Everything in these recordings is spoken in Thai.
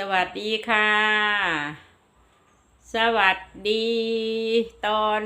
สวัสดีค่ะ สวัสดี ตอน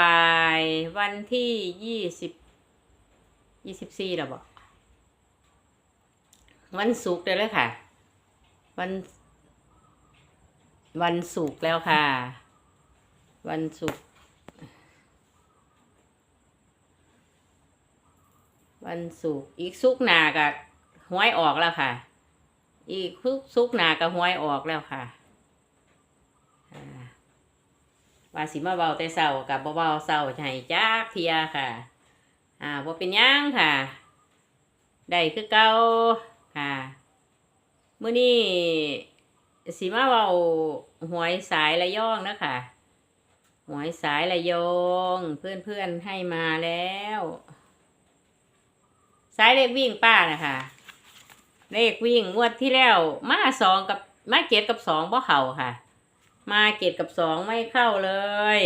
บ่ายๆ วันที่ยี่สิบยี่สิบสี่แล้วบอกวันศุกร์เด้อเลยค่ะ วัน วันศุกร์แล้วค่ะ วันศุกร์วันศุกร์อีกศุกร์หนากับหวยออกแล้วค่ะ อีกซุกซุกหนากับหวยออกแล้วค่ะอ่าว่าสิมาเบาแต่เศร้ากับเบาๆเศร้าใช่จักเทียค่ะ อ่าว่าเป็นหยังค่ะ ได้คือเก่าค่ะมื้อนี้สิมาเบาหวยสายระยองนะคะหวยสายระยองเพื่อนๆให้มาแล้ว สายเลขวิ่งป้านะคะ เลขวิ่งงวดที่แล้ว มาสองกับมาเกตกับสองพ่เข้าค่ะ มาเกตกับสองไม่เข้าเลย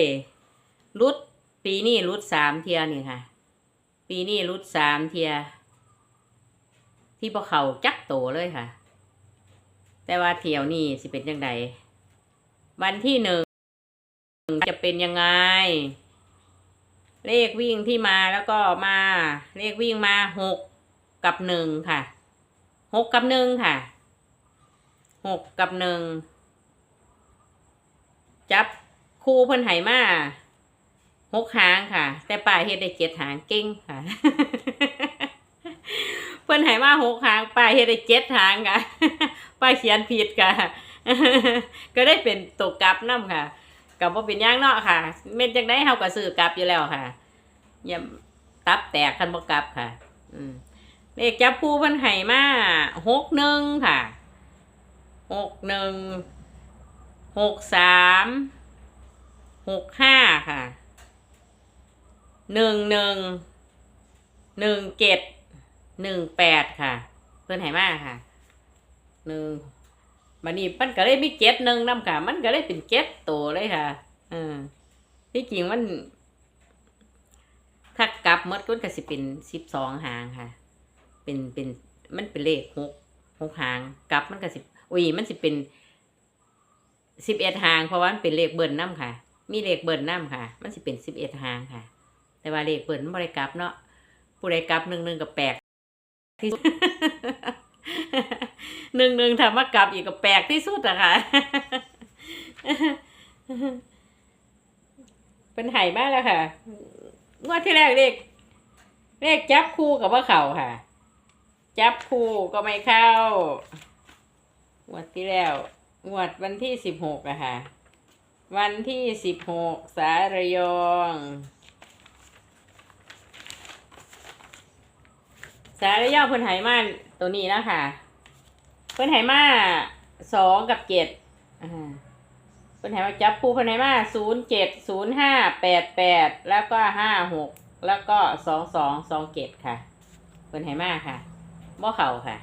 รุดปีนี้รุดสามเทียนี่ค่ะ ปีนี้รุดสามเทีย ที่พ่เข้าจักโตเลยค่ะ แต่ว่าเที่ยวนี้สิเป็นยังไงวันที่หนึ่งจะเป็นยังไง เลขวิ่งที่มาแล้วก็มา เลขวิ่งมาหกกับหนึ่งค่ะ หกกับหนึ่งค่ะหกกับหนึ่งจับคู่เพิ่นไหมาหกหางค่ะ แต่ป่าเฮ็ดได้เจ็ดหางเก่งค่ะ เพิ่นไหมาหกหางป่าเฮ็ดได้เจ็ดหางค่ะป้าเขียนผิดค่ะ ก็ได้เป็นตกกลับน้ำค่ะกับว่าเป็นย่างเนาะค่ะ เม็นจังได้เฮาก็ซื้อกลับอยู่แล้วค่ะอย่าตับแตกคันบ่กลับค่ะ อืม เลขจับคู่เพิ่นให้มาหกหนึ่งค่ะหกหนึ่งหกสามหกห้าค่ะหนึ่งหนึ่งหนึ่งเจ็ดหนึ่งแปดค่ะ เพิ่นให้มาค่ะหนึ่งบันนี้มันก็เลยมีเจ็ดหนึ่งนำค่ะ มันก็เลยเป็นเจ็ดตัวเลยค่ะอืมที่จริงมัน ถ้ากลับมดก็จะสิเป็นสิบสองหางค่ะ เป็นเป็นมันเป็นเลขหกหกหางกลับมันก็สิบอุ้ยมันสิเป็นสิบเอ็ดหาง เพราะว่ามันเป็นเลขเบิ้ลน้ำค่ะ มีเลขเบิ้ลน้ำค่ะ มันสิเป็นสิบเอ็ดหางค่ะ แต่ว่าเลขเบิ้ลมันบริกับเนาะผู้ใดกับหนึ่งหนึ่งกับแปลกที่หนึ่งหนึ่งทำมากลับอีกกับแปลกที่สุดอะค่ะเป็นไห่มากแล้วค่ะงวดที่แรกเลขเลขจับคู่กับว่าเข่าค่ะ จับคู่ก็ไม่เข้างวดที่แล้วงวดวันที่สิบหกอะค่ะ วันที่สิบหกสาระยอง สาระยองเพิ่นไหมาตัวนี้แล้วค่ะ เพิ่นไหมาสองกับเจ็ดอ่าเพิ่นไหมาจับคู่เพิ่นไหมาศูนย์เจ็ดศูนย์ห้าแปดแปดแล้วก็ห้าหกแล้วก็สองสองสองเจ็ดค่ะ เพิ่นไหมาค่ะ บ่เข่าค่ะ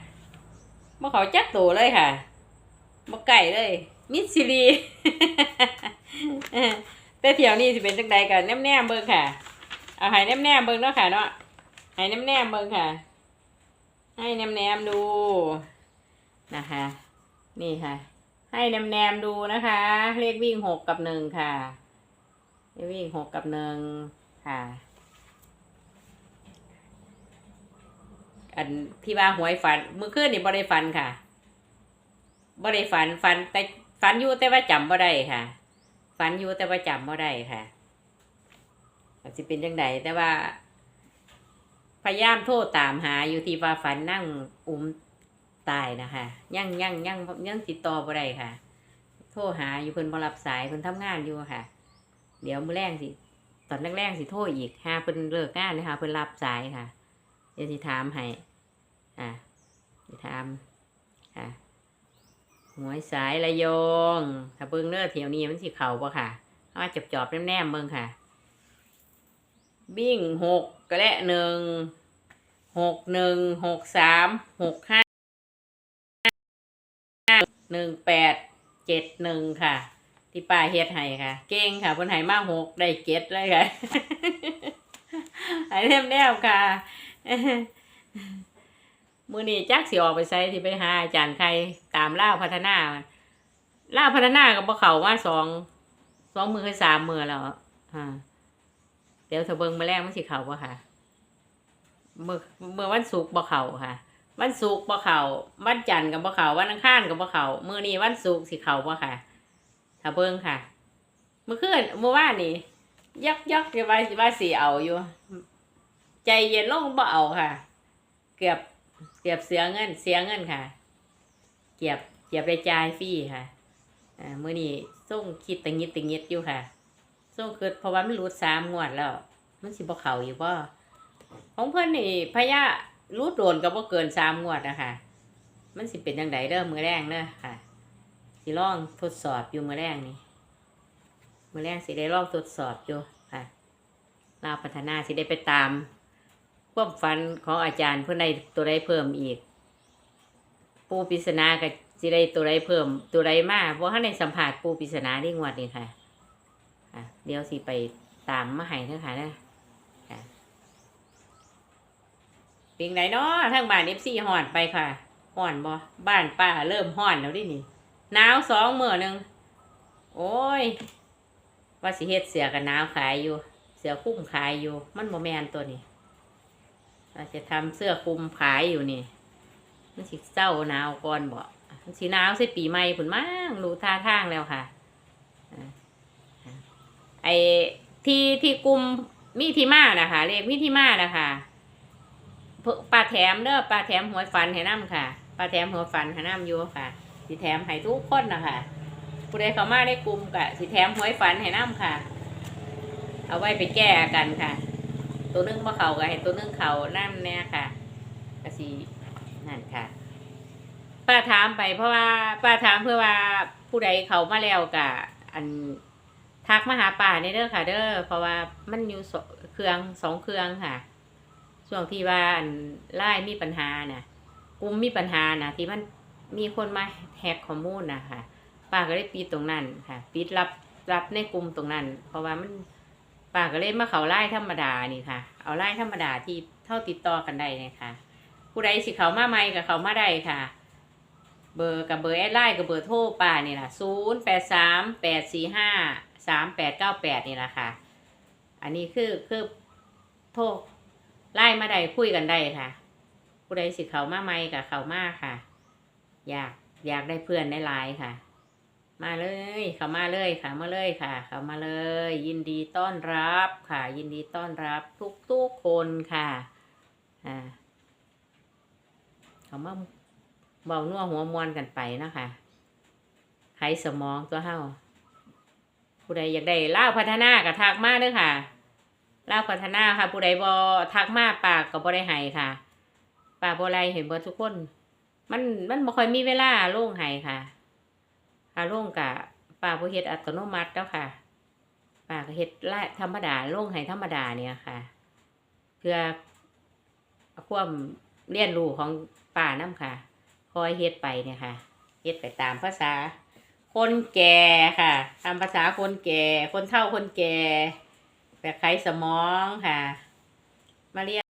บ่เข่าจักตัวเลยค่ะบ่ไก่เลย มิดซิลีแต่เที่ยวนี้สิเป็นจังใดกันแนมๆเบิ่งค่ะ เอาให้แนมๆเบิ่งเนาะค่ะเนาะให้แนมๆเบิ่งค่ะ ให้แนมๆดูนะคะ นี่ค่ะ ให้แนมๆดูนะคะ เลขวิ่งหกกับหนึ่งค่ะเลขวิ่งหกกับหนึ่งค่ะ อันที่ว่าหวยฝันมือคืนนี่บ่ได้ฝันค่ะบ่ได้ฝันฝันแต่ฝันอยู่แต่ว่าจำบ่ได้ค่ะฝันอยู่แต่ว่าจำบ่ได้ค่ะอาจจะเป็นจังไดแต่ว่า พยายามโทรตามหาอยู่ที่ว่าฝันนั่งอุ้มตายนะคะยังยังยังยังติดต่อบ่ได้ค่ะ โทรหาอยู่เพิ่นบ่รับสายเพิ่นทำงานอยู่ค่ะ เดี๋ยวมื้อแรงสิตอนแรกๆสิโทรอีกหาเพิ่นเลิกงานนะคะเพิ่นรับสายค่ะเดี๋ยวสิถามให้ อะสิถามค่ะหวยสายระยองถ้าเบิ่งเนื้อเที่ยวนี้มันสิเข้าบ่ค่ะเอาจับจอบแนมๆเบิ่งค่ะ บิ่งหกกระและหนึ่งหกหนึ่งหกสามหกห้าหนึ่งแปดเจ็ดหนึ่งค่ะ ที่ป้าเฮ็ดให้ค่ะ เก่งค่ะเพิ่นให้มาหกได้เจ็ดเลยค่ะให้แนมๆค่ะ มือนี้จักสิออกไปใส่ที่ไปหาอาจารย์ใครตามล่าพัฒนาล่าพัฒนากับพวเขาว่าสองสองมือคือสามมือแล้วอ่าเดี๋ยวเธอเบิงมาแรกมันสิเขาบ่ค่ะมือมือวันศุกร์บ่เขาค่ะ วันศุกร์บ่เขาวันจันทร์กับบ่เขาวันอังคารกับบ่เขามือนี้วันศุกร์สิเขาบ่ค่ะถ้าเบิงค่ะ เมื่อคืนเมื่อวานนี่ยักยักจะว่าว่าสีเอาอยู่ ใจเย็นลงบ่เอาค่ะ เกือบ เกือบเสียเงินเสียเงินค่ะ เกียบเกียบได้จ่ายฟรีค่ะอ่ามื่อนี้ส่งคิดตังงิดตังงิดอยู่ค่ะส่งคือเพราะว่ามันรูดสามงวดแล้ว มันสิบ่เขาอยู่บ่ของเพื่อนนี่พะยะรูดโดนก็บ่เกินสามงวดนะคะมันสิเป็นจังไดเด้อมือแรงเด้อค่ะสิลองทดสอบอยู่มือแรงนี่มือแรงสิได้ลองทดสอบอยู่ค่ะลาวพัฒนาสิได้ไปตาม ความฝันของอาจารย์เพื่อนใดตัวใดเพิ่มอีก ปูปริศนากับสิได้ตัวใดเพิ่ม ตัวใดมากเพราะถ้าในสัมผัสปูปริศนาได้งวดนี่ค่ะค่ะ เดี๋ยวสิไปตามมาให้เถอะค่ะนะปิงไหนเนาะทางบ้านเอฟซีห่อนไปค่ะห่อนบ่บ้านป้าเริ่มห่อนแล้วดินี่หนาวสองเมื้อหนึ่งโอ้ยว่าสิเฮ็ดเสือกันหนาวขายอยู่ เสือคุ้มขายอยู่ มันบ่แมนตัวนี้ เราจะทำเสื้อคลุมขายอยู่นี่ มันสิเศร้าหนาวก่อนบ่มันสิหนาวใส่ปีใหม่ผุนมั่งรู้ท่าทางแล้วค่ะ ไอ้ที่ที่กลุ่มมีที่มานะคะเลขมีที่มานะคะเพิ่นปลาแถมเด้อปลาแถมหัวฟันให้น้ำค่ะปลาแถมหัวฟันให้น้ำอยู่ค่ะสิแถมให้ทุกคนนะคะผู้ใดเข้ามาได้กลุ่มกะสิแถมหัวฟันให้น้ำค่ะ เอาไว้ไปแก้กันค่ะ ตัวนึงมาเขาก็ให้ตัวนึงเขานั่นแน่ค่ะกสีนั่นค่ะป้าถามไปเพราะว่าป้าถามเพื่อว่าผู้ใดเขามาแล้วกะอันทักมาหาป้าในเด้อค่ะ เด้อเพราะว่ามันอยู่สองเครื่องสองเครื่องค่ะช่วงที่ว่าอันไล่มีปัญหาน่ะกลุ่มมีปัญหาน่ะ ที่มันมีคนมาแฮกข้อมูลนะค่ะป้าก็ได้ปิดตรงนั้นค่ะปิดรับรับในกลุ่มตรงนั้น เพราะว่ามัน ป้าก็เลยมาเขาไล่ธรรมดานี่ค่ะ เอาไล่ธรรมดาที่เท่าติดต่อกันได้นะคะผู้ใดสิเขามาใหม่กับเขามาได้ค่ะ เบอร์กับเบอร์แอดไลน์กับเบอร์โทรป้านี่แหละศูนย์แปดสามแปดสี่ห้าสามแปดเก้าแปดนี่แหละค่ะ อันนี้คือคือโทรไล่มาได้คุยกันได้ค่ะ ผู้ใดสิเขามาใหม่กับเขามาค่ะ อยากอยากได้เพื่อนได้หลายค่ะ มาเลยเขามาเลยค่ะมาเลยค่ะเขามาเลย ยินดีต้อนรับค่ะ ยินดีต้อนรับทุกทุกคนค่ะอ่าเขามาเบาหนัวหัวมวนกันไปนะคะไขสมองตัวเฮาผู้ใดอยากได้เล่าพัฒนากับทักมาเด้อค่ะเล่าพัฒนาค่ะ ผู้ใดบอทักมาปากกับ่ได้ให้ค่ะ ปากบ่ไรเห็นเบิดทุกคน มันมันบ่ค่อยมีเวลาโล่งให้ค่ะ ค่าลงกะป้าผู้เฮ็ดอัตโนมัติแล้วค่ะป้าก็เฮ็ดไล่ธรรมดาลงให้ธรรมดาเนี่ยค่ะ เพื่อความเรียนรู้ของป้านํค่ะ คอยเฮ็ดไปเนี่ยค่ะเฮ็ดไปตามภาษา คนแก่ค่ะตามภาษาคนแก่ คนเฒ่าคนแก่แบบไขสมองค่ะ มาเรียน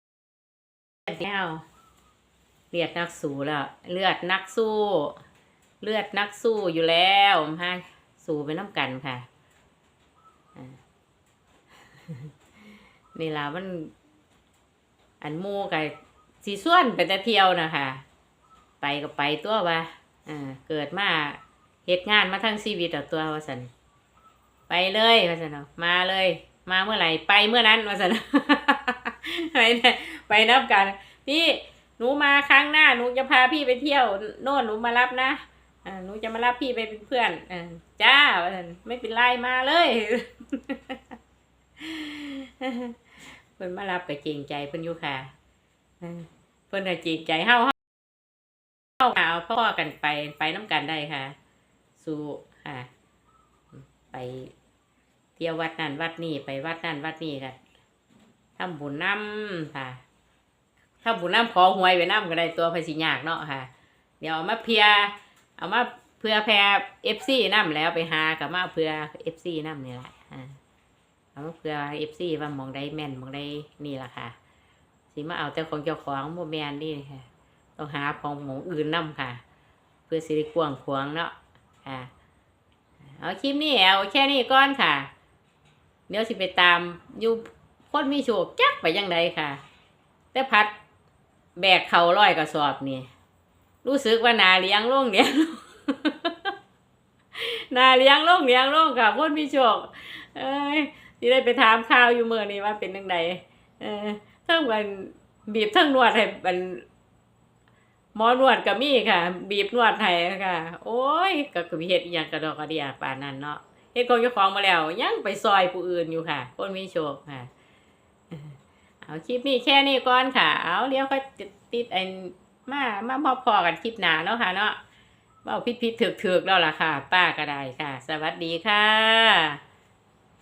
แนวเลือดนักสู้แล้ว เลือดนักสู้ เลือดนักสู้อยู่แล้วฮะสู้ไปน้ำกันค่ะนี่ล่ะมัน อันมูกับสีส่วนไปแต่เที่ยวนะคะไปก็ไปตัวว่าอ่าเกิดมาเหตุงานมาทั้งชีวิตเอตัวว่าสันไปเลยว่าสันเอามาเลย มาเมื่อไหร่ไปเมื่อนั้นว่าสันไปไปนับกัน พี่หนูมาครั้งหน้าหนูจะพาพี่ไปเที่ยว โน่นหนูมารับนะ อ่าหนูจะมารับพี่ไปเป็นเพื่อนอ่าจ้าว่าซั่นไม่เป็นไรมาเลยเพิ่นมารับกับเกรงใจเพิ่นอยู่ค่ะเพิ่นก็เกรงใจเฮาเฮาเฮาเอาพ่อกันไปไปน้ำกันได้ค่ะ สู่ค่ะ ไปเที่ยววัดนั่นวัดนี่ไปวัดนั่นวัดนี่กันทำบุญน้ำค่ะทำบุญน้ำขอหวยไปน้ำก็ได้ตัวภาษียากเนาะค่ะ เดี๋ยวมาเพีย เอามาเพื่อแพรเอฟซีน้ำแล้วไปหากับมาเพื่อเอฟซีน้ำนี่แหละเอามาเพื่อเอฟซีว่ามองได้แม่นมองได้นี่แหละค่ะสิมาเอาแต่ของเจ้าของโมแมนนี่ค่ะต้องหาของหมองอื่นนํค่ะ เพื่อสิริกวงขวางเนาะค่ะ เอาคลิปนี้เอาแค่นี้ก่อนค่ะเดี๋ยวสิไปตามอยู่คนมีโชคจักไปยังไดค่ะ แต่พัดแบกเขาร้อยกระสอบนี่ รู้สึกว่านาเลี้ยงโล่งเลี้ยงนาเลี้ยงโล่งเลี้ยงโล่งค่ะคนมีโชคเอ้ยที่ได้ไปถามข่าวอยู่เมื่อนี้ว่าเป็นยังไงเออเทั้งวันบีบเทั้งนวดให้มันหมอนวดก็มีค่ะ บีบนวดให้ค่ะ โอ้ยก็ก็มีเฮ็ดอหยังกระดอกกระเดียป่านนั้นเนาะเฮ็ดของเจ้าของมาแล้ว ยังไปซอยผู้อื่นอยู่ค่ะ คนมีโชคค่ะ เอาคลิปนี้แค่นี้ก่อนค่ะ เอาเดี๋ยวก็ติดไอ้ มามาพอพอกันคลิปหนาเนาะค่ะเนาะเบาผิดๆถึกๆแล้วล่ะค่ะ ป้าก็ได้ค่ะ สวัสดีค่ะ